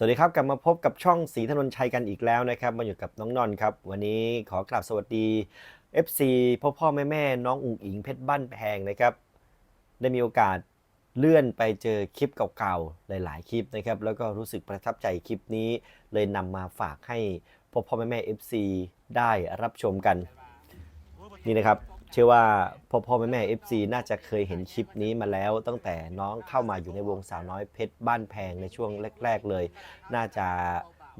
สวัสดีครับกลับมาพบกับช่องสีถนนชัยกันอีกแล้วนะครับ มาอยู่กับน้องนอนครับ วันนี้ขอกราบสวัสดี FC พ่อพ่อแม่แม่น้องอุ๋งอิงเพชรบ้านแพงนะครับ ได้มีโอกาสเลื่อนไปเจอคลิปเก่าๆ หลายๆ คลิปนะครับ แล้วก็รู้สึกประทับใจคลิปนี้ เลยนำมาฝากให้พ่อพ่อแม่แม่ FC ได้รับชมกัน นี่นะครับ เชื่อว่าพ่อพ่อแม่แม่ FC น่าจะเคยเห็นคลิปนี้มาแล้ว ตั้งแต่น้องเข้ามาอยู่ในวงสาวน้อยเพชรบ้านแพงในช่วงแรก ๆเลย น่าจะ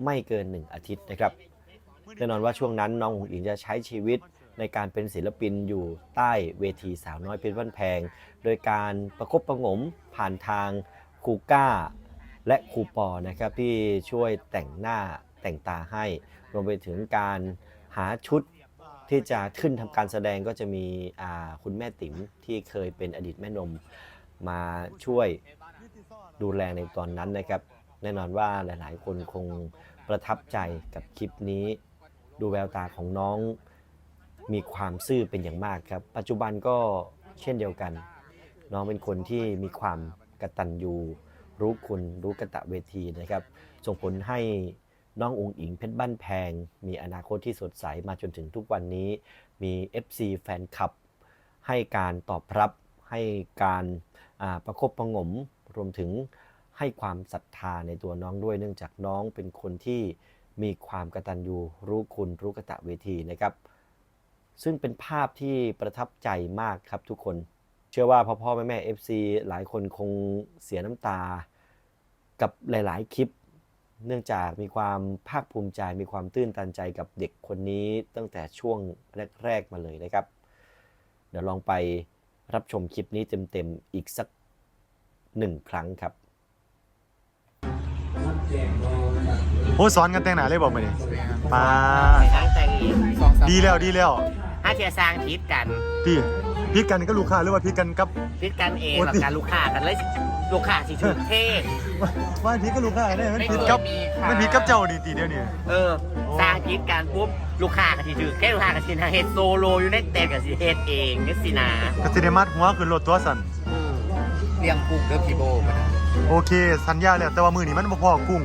ไม่เกิน 1 อาทิตย์นะครับแน่นอนว่าช่วงนั้นน้องหงอิงจะใช้ชีวิตในการเป็นศิลปินอยู่ใต้เวทีสาวน้อยเพชรบ้านแพง โดยการประคบประงมผ่านทางครูก้า และครูปอนะครับที่ช่วยแต่งหน้าแต่งตาให้ รวมไปถึงการหาชุด ที่จะขึ้นทำการแสดงก็จะมีคุณแม่ติ๋มที่เคยเป็นอดีตแม่นมมาช่วยดูแลในตอนนั้นนะครับ แน่นอนว่าหลาย ๆ คนคงประทับใจกับคลิปนี้ ดูแววตาของน้องมีความซื่อเป็นอย่างมากครับ ปัจจุบันก็เช่นเดียวกัน น้องเป็นคนที่มีความกระตัญญูรู้คุณรู้กระตะเวทีนะครับ ส่งผลให้ น้ององค์อิงเพชรบ้านแพง มีอนาคตที่สดใสมาจนถึงทุกวันนี้ มี FC แฟนคลับ ให้การตอบรับให้การาประคบประงมรวมถึงให้ความศรัทธาในตัวน้องด้วย เนื่องจากน้องเป็นคนที่มีความกตัญญูรู้คุณรู้กตะเวทีนะครับ ซึ่งเป็นภาพที่ประทับใจมากครับทุกคน เชื่อว่าพ่อพ่อแม่แม่ FC หลายคนคงเสียน้ำตา กับหลาย ๆ คลิป เนื่องจากมีความภาคภูมิใจมีความตื้นตันใจกับเด็กคนนี้ตั้งแต่ช่วงแรก ๆ มาเลยนะครับ เดี๋ยวลองไปรับชมคลิปนี้เต็ม ๆ อีกสักหนึ่งครั้งครับโอ้สอนกันแต่งหน้าเลยบอกมาดิปาไปทางแต่งอีกดีแล้วดีแล้วถ้าเทียสร้างพิษกันพี่พี่กันก็ลูกค้าหรือว่าพี่กันกับ พิษกันเองโอ้หลักติการลูกค้ากันเลย ลูกค้าสิถึงเทศ ว่าว่าพี่ก็ลูกค้าได้มันไม่ผิดเคยกับมีค่ะ มันผิดกับเจ้าดีตีเดียวนี่ เออสร้างพิษกันปุ๊บลูกค้ากันสิถึงแค่ลูกค้ากันสินะเฮ็ดโซโลอยู่ในเต็นท์กับสิเฮ็ดเองนี่สินะก็สิได้มัดหัวขึ้นรถตัวสั่นอืมเลี้ยงกุ้งเด้อพี่โบมานะโอเค สัญญาแล้วแต่ว่ามือนี้มันบ่พอกุ้ง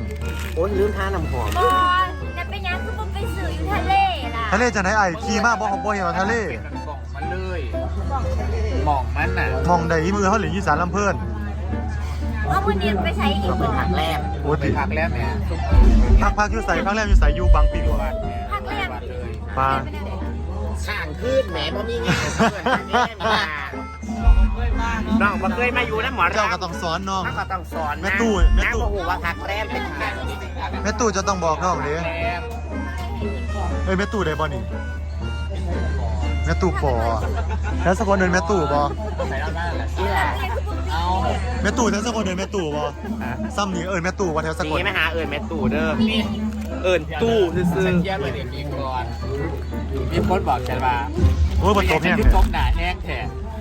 โอ้ยลืมท่าน้ำหอมบอนแต่เป็นยังคือผมไปสื่ออยู่ทะเลล่ะทะเลจะไหนไอ้ขี่มาบ่บ่เห็นว่าทะเล เป็นมันบอกมันเลยหมองมันน่ะมองใดมือเขาเหลืออยู่สารลำเพิ่น ว่าวันนี้ไปใช้อีกก็เป็นผักแรกโอ้ไปติพักแล้วแม่ซุปพักพักอยู่ใส่พักแรมอยู่ใส่อยู่บางปีกว่าบ้านแม่พักแรกบ้านเลยปาช่างขึ้นแหมบ่มีงานเพื่อนแม่มาน้องบ่เคยมาอยู่นะหมอเจ้าก็รำต้องสอนน้องเขาก็ต้องสอนนะแม่ตู้แม่ตู้น้าบ่ฮู้ว่าผักแรกเป็นยังไงแม่ตู่จะต้องบอกน้องเด้แม่เอ้ยแม่ตู่ได้บ่นี่ แม่ตู่ปอแล้วสักคนเดินแม่ตู่บ่ใส่แล้วนั่นแหละนี่แหละเอาแม่ตู่ทั้งสองคนเดินแม่ตู่บ่ซ้ำนี่เอิญแม่ตู่ว่าแถวสกสีลมาหาเอิญแม่ตู่เด้อเอิญตู้ซื่อฉันเยี่ยมเลยเด็กมีก่อนมีคนบอกฉันว่าโอ้ยบนโต๊ะเนี่ยที่ตบหนาแห้งแท้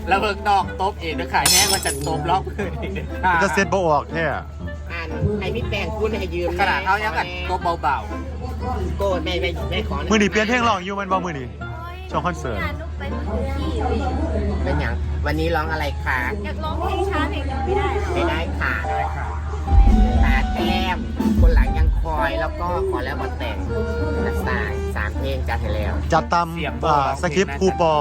แล้วเบิกนอกตบเองด้วยขาแห้งมันจะตบล็อกพื้นอีกเด็ดขาดจะเซ็ตบ่ออกแท้ๆอ่านให้พี่แปงคุณให้ยืมขนาดเขายังกันตบเบาโกรธไม่ไม่ไม่ขอมื้อนี้เปลี่ยนเพลงร้องอยู่มันบ่มื้อนี้ ช่วงคอนเสิร์ตอยากลุกไปมือที่อยู่เป็นอย่างวันนี้ร้องอะไรคะอยากร้องเพลงช้าเพลงหนึ่งไม่ได้หรอไม่ได้ค่ะตาแต้มคนหลังยังคอยแล้วก็ขอแล้วมาแต่งนักสายสามเพลงจัดให้แล้ว จัดตามๆเสียบอ่าสคริปต์ครูปอ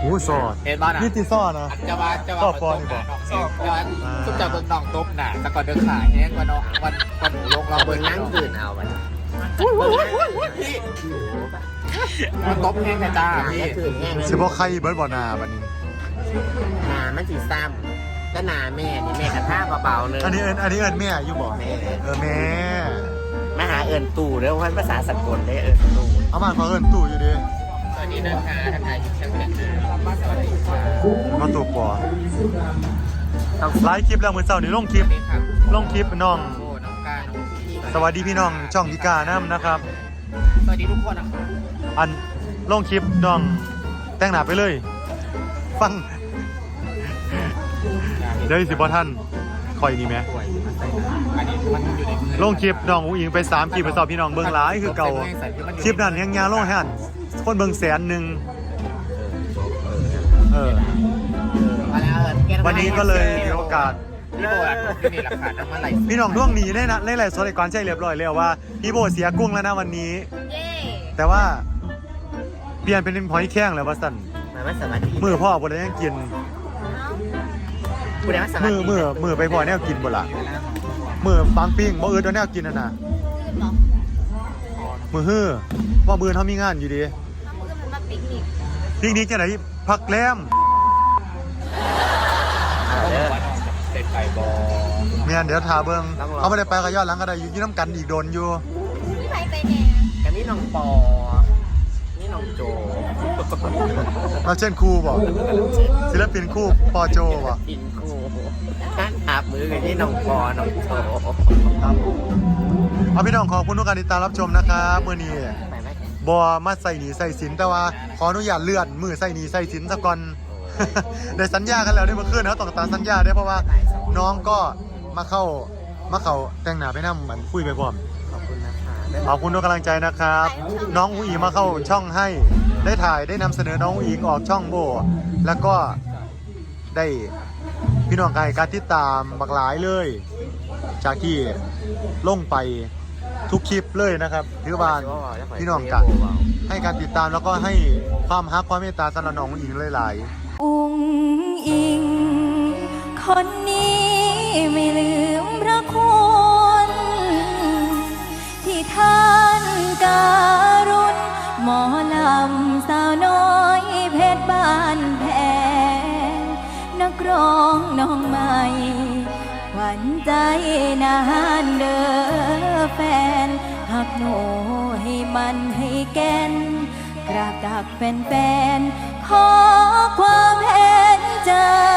โอ้ยสอดเห็นบ้านะนี่ติซ่อนะจะว่าจะว่าชอบฟอนนี่บอกชอบฟอนสุดจะเบิ่งน้องตบหนาแต่ก่อนเดินขายแห้งกว่าน้องวันวันหนูลงเราเราเบิ่เบิ่งงนั่นั่งงคืคืนนเอาวันพี่ มันตบแห้งนะจ้าพี่สิบ่ใครเบิร์ดบ่นาบัดนี้หนามันสีซ้ำก็หนาแม่นี่แม่กระท่าเบาๆเลยอันนี้เอิ้นอันนี้เอิ้นแม่อยู่บ่แม่เออแม่มาหาเอิญตู่เด้อวันภาษาสกลได้เอิญตู่เอามาเขาเอิ้นตู่อยู่ด้สวัสดีนะคะท่านนายยิ่ช่างเกิดนะสวัสดีค่ะมาตู่ปอต้องไลฟ์คลิปแล้วมื้อเช้านี้ลงคลิปลงคลิปน้อง สวัสดีพี่น้องช่องพิกาน้ำนะครับ สวัสดีทุกคนนะครับอันลงคลิปน้องแต่งหน้าไปเลย ฟัง เดี๋ยวสิบ่ท่านคอยนี่ไหมป่วยอันนี้มันอยู่ในมือลงคลิปน้องอุ้งอิงไปสามคลิปไปสอบพี่น้องเบิ่งหลายคือเก่าคลิปนั้นยังยาลงให้อันคนเบิ่งแสนหนึ่งเออมาแล้วเอิญวันนี้ก็เลยมีโอากาศ พี่โบอะที่นี่ราคาน้ำมันไหลพี่น้องด้วงหนีได้นะในหลายโซนก่อนใช่เรียบร้อยแล้วว่าพี่โบเสียกุ้งแล้วนะวันนี้ เย้แต่ว่าเปลี่ยนเป็นหอยแข้งแล้วว่าสันมันไม่สามารถที่มือพ่อบ่ได้ยังกินพูดได้ไม่สามารถมือมือมือไปพ่อแนวกินบ่ล่ะมือบางปิ้งบ่อื่นเอาแนวกินน่ะนะขึ้นเหรอมือฮื้อว่าบืนเขามีงานอยู่ดีถ้ามือมันมาปิกนิก พิกนิกจะไหนพักแรม ไก่บอเมียนเดี๋ยวทาเบิงเขาไม่ได้ไปกับยอดหลังก็ได้อยู่อยี่น้ำกันอีกโดนอยู่พี่ไปไปแน่กับนี่น้องปอ นี่น้องโจเราเช่นครูบอกศิลปินคู่ปอโจบอกกินกูช่างอาบมือกับนี่น้องปอ น้องโจเอาพี่น้องขอบคุณทุกการติดตามรับชมนะครับมื่อนี้ไปไหมบอมาใส่หนีใส่สินแต่ว่าขออนุญาตเลื่อนมือใส่หนีใส่สินซะก่อน ได้สัญญากันแล้วได้เมื่อคืนเขาต้องตามสัญญาได้เพราะว่าน้องก็มาเข้ามาเข้าแต่งหน้าไปนั่เหมือนคุยไปพร้อมขอบคุณนะคะขอบคุณทุกกำลังใจนะครับ น้องอุ๋งอิงมาเข้าช่องให้ ได้ถ่ายได้นำเสนอน้องอุ๋งอิงออกช่องโบ แล้วก็ได้พี่น้องกายการติดตามบักหลายเลย จากที่ลงไปทุกคลิปเลยนะครับถือว่าพี่น้องกันให้การติดตามแล้วก็ให้ความฮักความเมตตาสำหรับน้องอุ๋งอิงหลายๆอุง อิง คนนี้ไม่ลืมพระคุณที่ท่านการุณหมอลำสาวน้อยเพชรบ้านแพงนักร้องน้องใหม่หวันใจนานเด้อแฟนหักหนูให้มันให้แก่นกราบตักเป็นแฟนๆขอความเห็ นใจ